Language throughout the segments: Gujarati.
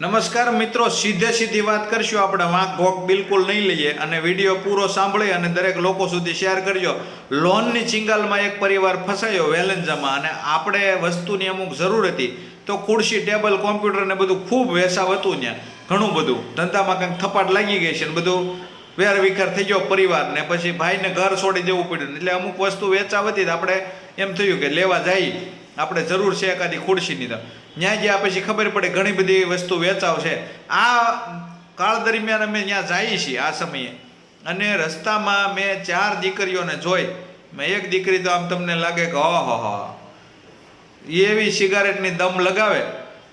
નમસ્કાર મિત્રો, સીધે સીધી વાત કરશું આપણે. વાંક ભોગ બિલકુલ નહીં લઈએ અને વીડિયો પૂરો સાંભળી અને દરેક લોકો સુધી શેર કરજો. લોનની ચિંગાલમાં એક પરિવાર ફસાયો વેલેન્જામાં અને આપણે વસ્તુની અમુક જરૂર હતી. તો ખુરશી, ટેબલ, કોમ્પ્યુટર ને બધું ખૂબ વેસાવ હતું ત્યાં. ઘણું બધું. ધંધામાં કંઈક થપાટ લાગી ગઈ છે ને બધું વેર વિખેર થઈ ગયો પરિવારને પછી ભાઈને ઘર છોડી દેવું પડ્યું એટલે અમુક વસ્તુ વેચાવ હતી આપણે એમ થયું કે લેવા જાય. આપણે જરૂર છે એકાદી ખુરશીની તો ત્યાં ગયા પછી ખબર પડે ઘણી બધી વસ્તુ વેચાવ છે. આ કાળ દરમિયાન અમે ત્યાં જઈએ છીએ આ સમયે. અને રસ્તામાં મેં ચાર દીકરીઓને જોઈ. મેં એક દીકરી તો આમ તમને લાગે કે ઓહો એવી સિગારેટની દમ લગાવે.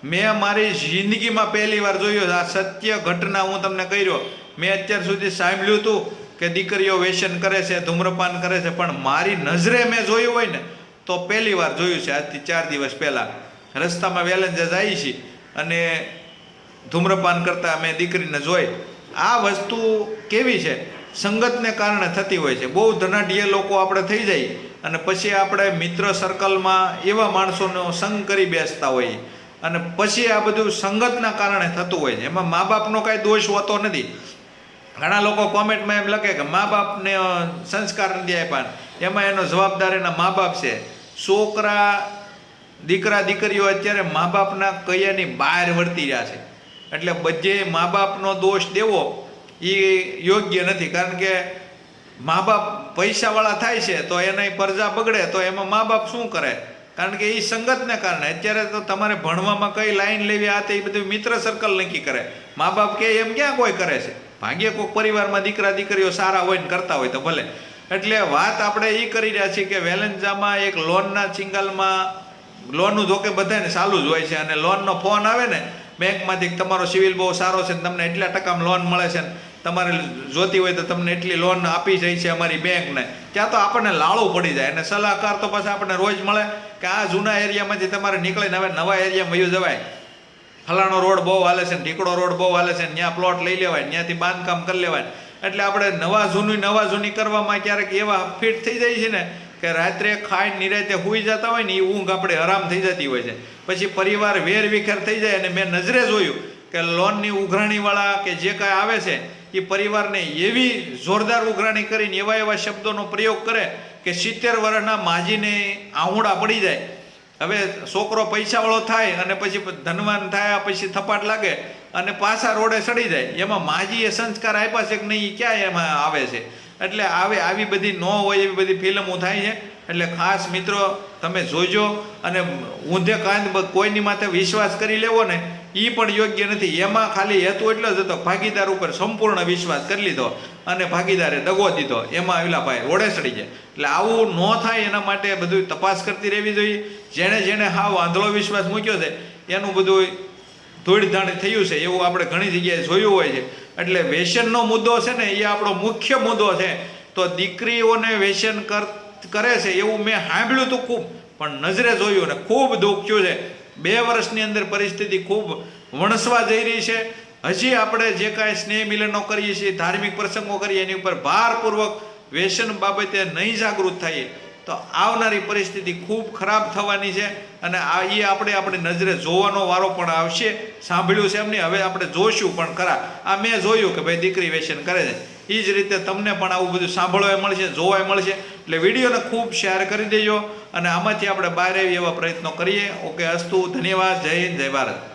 મેં મારી જિંદગીમાં પહેલી વાર જોયું આ સત્ય ઘટના હું તમને કર્યો. મેં અત્યાર સુધી સાંભળ્યું હતું કે દીકરીઓ વ્યસન કરે છે, ધૂમ્રપાન કરે છે, પણ મારી નજરે મેં જોયું હોય ને તો પહેલી વાર જોયું છે, આજથી ચાર દિવસ પહેલાં. રસ્તામાં વેલંજા જાય છે અને ધૂમ્રપાન કરતાં મેં દીકરીને જોઈ. આ વસ્તુ કેવી છે? સંગતને કારણે થતી હોય છે. બહુ ધનાઢ્ય લોકો આપણે થઈ જાય અને પછી આપણે મિત્ર સર્કલમાં એવા માણસોનો સંગ કરી બેસતા હોઈએ અને પછી આ બધું સંગતના કારણે થતું હોય છે. એમાં મા બાપનો કાંઈ દોષ હોતો નથી. ઘણા લોકો કોમેન્ટમાં એમ લખે કે મા બાપને સંસ્કાર નથી આપ્યા. એમાં એનો જવાબદાર એના મા બાપ છે. છોકરા, દીકરા, દીકરીઓ અત્યારે મા બાપના કૈયાની બહાર વર્તી રહ્યા છે. એટલે બધે મા બાપનો દોષ દેવો એ યોગ્ય નથી. કારણ કે મા બાપ પૈસાવાળા થાય છે તો એની પરજા બગડે તો એમાં મા બાપ શું કરે? કારણ કે એ સંગતને કારણે. અત્યારે તો તમારે ભણવામાં કઈ લાઈન લેવી, આ તે બધું મિત્ર સર્કલ નક્કી કરે. મા બાપ કે એમ ક્યાં કોઈ કરે છે? ભાગ્ય કોઈક પરિવારમાં દીકરા દીકરીઓ સારા હોય ને કરતા હોય તો ભલે. એટલે વાત આપણે એ કરી રહ્યા છીએ કે વેલેન્જામાં એક લોનના ચિંગાલમાં લોનનું જોકે બધાને સારું જ હોય છે અને લોનનો ફોન આવે ને, બેંકમાંથી તમારો સિવિલ બહુ સારો છે ને તમને એટલા ટકામાં લોન મળે છે ને, તમારે જોતી હોય તો તમને એટલી લોન આપી જાય છે અમારી બેંકને. ત્યાં તો આપણને લાળું પડી જાય અને સલાહકાર તો પછી આપણને રોજ મળે કે આ જૂના એરિયામાંથી તમારે નીકળીને હવે નવા એરિયામાં વયું જવાય. ફલાણો રોડ બહુ હાલે છે ઢીકડો રોડ બહુ હાલે છે ત્યાં પ્લોટ લઈ લેવાય ત્યાંથી બાંધકામ કરી લેવાય એટલે આપણે નવા જૂની નવા જૂની કરવામાં ક્યારેક એવા ફિટ થઈ જાય છે ને કે રાત્રે ખાઈ નિરાતે હુઈ જતા હોય ને એ ઊંઘ આપણે આરામ થઈ જતી હોય છે. પછી પરિવાર વેર વિખેર થઈ જાય અને મેં નજરે જોયું કે લોનની ઉઘરાણીવાળા કે જે કાંઈ આવે છે એ પરિવારને એવી જોરદાર ઉઘરાણી કરીને એવા એવા શબ્દોનો પ્રયોગ કરે કે સિત્તેર વર્ષના માજીને આહુડા પડી જાય. હવે છોકરો પૈસાવાળો થાય અને પછી ધનવાન થાય, પછી થપાટ લાગે અને પાછા રોડે સડી જાય. એમાં માજીએ સંસ્કાર આપ્યા છે કે નહીં ક્યાં એમાં આવે છે? એટલે આવે, આવી બધી ન હોય એવી બધી ફિલ્મો થાય છે. એટલે ખાસ મિત્રો, તમે જોજો અને ઊંધે કાંદ કોઈની માથે વિશ્વાસ કરી લેવો ને એ પણ યોગ્ય નથી. એમાં ખાલી હેતુ એટલો જ હતો, ભાગીદાર ઉપર સંપૂર્ણ વિશ્વાસ કરી લીધો અને ભાગીદારે દગો દીધો. એમાં આવેલા ભાઈ રોડે સડી જાય એટલે આવું ન થાય એના માટે બધું તપાસ કરતી રહેવી જોઈએ. જેણે જેણે હાવ આંધળો વિશ્વાસ મૂક્યો છે, એનું બધું ધૂળધાણ થયું છે. એવું આપણે ઘણી જગ્યાએ જોયું હોય છે. એટલે વેસનનો મુદ્દો છે ને, એ આપણો મુખ્ય મુદ્દો છે. તો દીકરીઓને વેસન કર, કરે છે, એવું મેં સાંભળ્યું હતું ખૂબ. પણ નજરે જોયું ને, ખૂબ દુઃખ થયું છે. બે વર્ષની અંદર પરિસ્થિતિ ખૂબ વણસવા જઈ રહી છે. હજી આપણે જે કાંઈ સ્નેહ મિલનો કરીએ છીએ, ધાર્મિક પ્રસંગો કરીએ, એની ઉપર ભારપૂર્વક વ્યસન બાબતે નહીં જાગૃત થઈએ, તો આવનારી પરિસ્થિતિ ખૂબ ખરાબ થવાની છે અને આ એ આપણે આપણી નજરે જોવાનો વારો પણ આવશે. સાંભળ્યું છે એમ નહીં હવે આપણે જોશું પણ ખરા. આ મેં જોયું કે ભાઈ દીકરી વેસન કરે છે. એ જ રીતે તમને પણ આવું બધું સાંભળવા મળશે જોવા મળશે. એટલે વિડીયોને ખૂબ શેર કરી દેજો અને આમાંથી આપણે બહાર આવી એવા પ્રયત્નો કરીએ. ઓકે, અસ્તુ, ધન્યવાદ, જય હિન્દ, જય ભારત.